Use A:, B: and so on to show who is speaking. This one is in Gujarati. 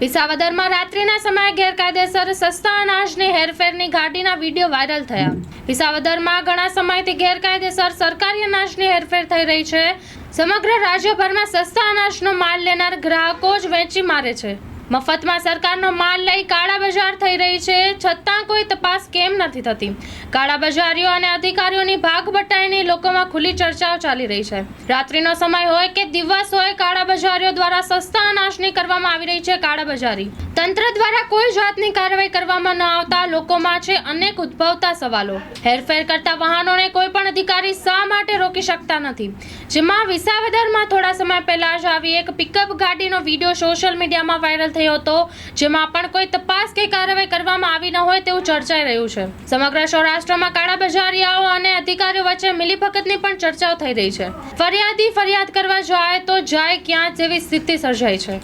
A: વિસાવદરમાં રાત્રિના સમયે ગેરકાયદેસર સસ્તા અનાજની હેરફેરની ગાડીના વીડિયો વાયરલ થયા. વિસાવદરમાં ઘણા સમયથી ગેરકાયદેસર સરકારી અનાજની હેરફેર થઈ રહી છે. સમગ્ર રાજ્યભરમાં સસ્તા અનાજનો માલ લેનાર ગ્રાહકો જ વેચી મારે છે. મફતમાં સરકારનો માલ લઈ કાળા બજાર થઈ રહી છે. છતાં કોઈ તપાસ કેમ નથી થતી? કાળા બજારીઓ અને અધિકારીઓની ભાગ બટાઈની લોકોમાં ખુલ્લી ચર્ચાઓ ચાલી રહી છે. રાત્રિનો સમય હોય કે દિવસ હોય, કાળા બજારીઓ દ્વારા સસ્તા અનાજની કરવામાં આવી રહી છે કાળા બજારી. તંત્ર દ્વારા કોઈ જાતની કાર્યવાહી કરવામાં ન આવતા લોકોમાં છે અનેક ઉદ્ભવતા સવાલો. હેરફેર કરતા વાહનોને કોઈ પણ અધિકારી શા માટે રોકી શકતા નથી? જેમાં વિસાવદરમાં થોડા સમય પહેલા જ આવી એક પિકઅપ ગાડીનો વીડિયો સોશિયલ મીડિયામાં વાયરલ થયો હતો, જેમાં પણ કોઈ તપાસ કે કાર્યવાહી કરવામાં આવી ન હોય તેવું ચર્ચાઈ રહ્યું છે. સમગ્ર સૌરાષ્ટ્રમાં કાળા બજારિયાઓ અને અધિકારીઓ વચ્ચે મિલીભગતની પણ ચર્ચાઓ થઈ રહી છે. ફરિયાદી ફરિયાદ કરવા જાય તો જાય ક્યાં જેવી સ્થિતિ સર્જાઈ છે.